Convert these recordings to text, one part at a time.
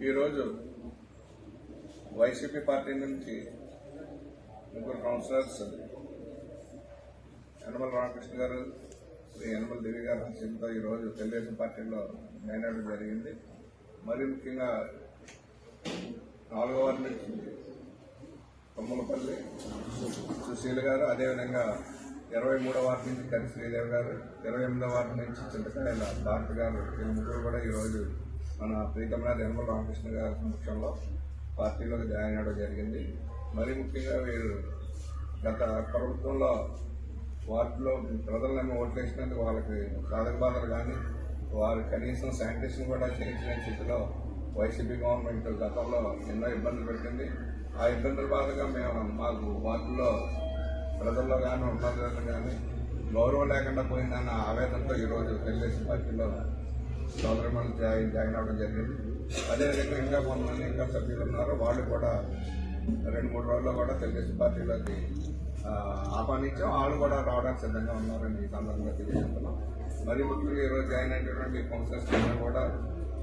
ఈరోజు YCP party నుంచి ముగ్గురు కౌన్సిలర్స్ యనమల రామకృష్ణ గారు శ్రీ యనమల దేవి గారు హస్యంతో ఈరోజు తెలుగుదేశం పార్టీలో జాయిన్ జరిగింది. మరి ముఖ్యంగా నాలుగో వారి నుంచి కొమ్మలపల్లి సుశీల్ గారు అదేవిధంగా ఇరవై మూడో వారి నుంచి కరి శ్రీదేవి గారు ఇరవై ఎనిమిదో వారి నుంచి చింతకాయల డాక్టర్ గారు వీళ్ళు ముగ్గురు కూడా ఈరోజు మన ప్రీతమనాథ్ యనమల రామకృష్ణ గారి సమక్షంలో పార్టీలోకి జాయిన్ అవ్వడం జరిగింది. మరి ముఖ్యంగా వీరు గత ప్రభుత్వంలో వార్డులో ప్రజలను ఓట్లేసినందుకు వాళ్ళకి సాధక బాధలు కానీ వారు కనీసం శానిటేషన్ కూడా చేయించిన స్థితిలో వైసీపీ గవర్నమెంట్ గతంలో ఎన్నో ఇబ్బందులు పెట్టింది. ఆ ఇబ్బందుల బాధగా మేము మాకు వార్డులో ప్రజల్లో కానీ ఉన్నతుల్లో కానీ గౌరవం లేకుండా పోయిందన్న ఆవేదనతో ఈరోజు తెలుగుదేశం పార్టీలో సోదరమణి జాయిన్ జాయిన్ అవ్వడం జరిగింది. అదేవిధంగా ఇంకా కొంతమంది ఇంకా సభ్యులు ఉన్నారు. వాళ్ళు కూడా రెండు మూడు రోజుల్లో కూడా తెలుగుదేశం పార్టీలోకి ఆహ్వానించాం. వాళ్ళు కూడా రావడానికి సిద్ధంగా ఉన్నారని ఈ సందర్భంగా తెలియజేస్తున్నాం. మరి ముఖ్యంగా ఈరోజు జాయిన్ అయినటువంటి కౌన్సిలర్స్ కూడా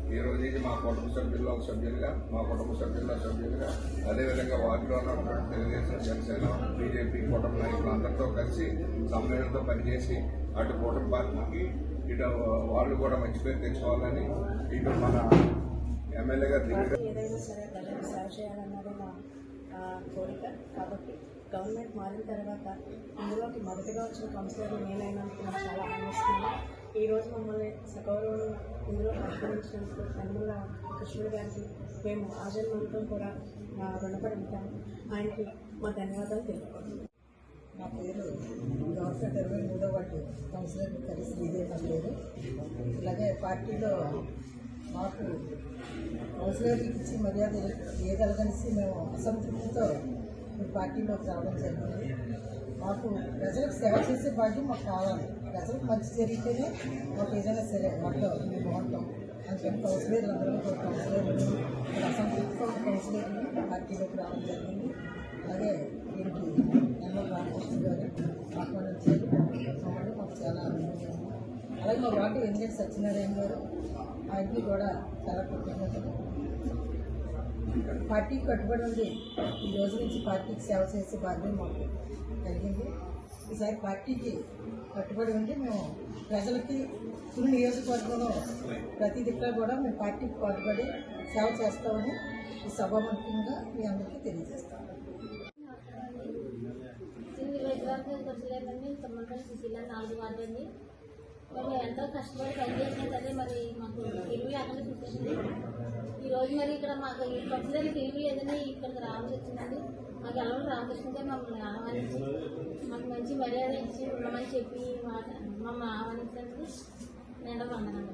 ఈ రోజు మా కుటుంబ సభ్యుల్లో ఒక సభ్యులుగా మా కుటుంబ సభ్యుల్లో సభ్యులుగా అదేవిధంగా వార్డులో ఉన్నటువంటి తెలుగుదేశం జనసేన బీజేపీ కుటుంబ నాయకులందరితో కలిసి సమ్మేళనంతో పనిచేసి అటు కూటమి పార్టీకి ఇటు వాళ్ళు కూడా మంచి పేరు తెచ్చుకోవాలని ఇటు మన ఎమ్మెల్యే గారు ఏదైనా సరే ప్రజలకు సేవ చేయాలన్నది నా కోరిక. కాబట్టి గవర్నమెంట్ మారిన తర్వాత ఇందులోకి మొదటిగా వచ్చిన కౌన్సిలర్ నేనైనందుకు నాకు చాలా ఆనందిస్తున్నాను. ఈ రోజు మమ్మల్ని సగౌరవం ఇందులో పరిశీలించినందుకు కన్నుల కృష్ణుడు గారికి మేము ఆజన్మంతం కూడా మా రుణపడి ఉంటాము ఆయనకి మా ధన్యవాదాలు తెలుపుకుంటున్నాం. నా పేరు గవర్నమెంట్ ఇరవై మూడో వాటి కౌన్సిలర్ కలిసి శ్రీదేవి నా పేరు ఇలాగే పార్టీలో మాకు కౌన్సిలర్కి ఇచ్చి మర్యాద ఇవ్వగలగనిసి మేము అసంతృప్తితో ఈ పార్టీలోకి రావడం జరిగింది. మాకు ప్రజలకు సేవ చేసే భాగ్యం మాకు కావాలి. ప్రజలకు మంచి జరిగితేనే మాకు ఏదైనా సరే మాకు మేము బాగుంటాం. కౌన్సిలర్లు అందరూ కౌన్సిలర్లు ఇక్కడ కౌన్సిలర్లు పార్టీలోకి రావడం జరిగింది అలాగే దీనికి ఎన్నో రామకృష్ణ గారు మాకు చాలా ఆనందంగా అలాగే మా వాటి ఎన్నికటి సత్యనారాయణ గారు ఆయనకి కూడా చాలా కృతజ్ఞతలు పార్టీకి కట్టుబడి ఉంది ఈ రోజు నుంచి పార్టీకి సేవ చేసే బాధ్యత మాకు కలిగింది ఈసారి పార్టీకి కట్టుబడి ఉండి మేము ప్రజలకి తుని నియోజకవర్గంలో ప్రతి దిక్కులో కూడా మేము పార్టీకి కట్టుబడి సేవ చేస్తామని ఈ సభాముఖ్యంగా మీ అందరికీ తెలియజేస్తాము. సింగిల్ వైద్యవర్గం తొమ్మిది సుశీల నాలుగు వార్డు అండి ఎంతో కష్టపడి పనిచేసిన సరే మరి మాకు ఇల్లు అక్కడ చూపించింది ఈ రోజు మరి ఇక్కడ మాకు ఈ పచ్చదానికి ఇల్లు ఏదైనా ఇక్కడికి రావాల్సి మాకు ఎలా రామకృష్ణ గారు మమ్మల్ని ఆహ్వానించి మాకు మంచి మర్యాద ఇచ్చి ఉండమని చెప్పి మా మమ్మల్ని ఆహ్వానించినందుకు నేను వందనాలు.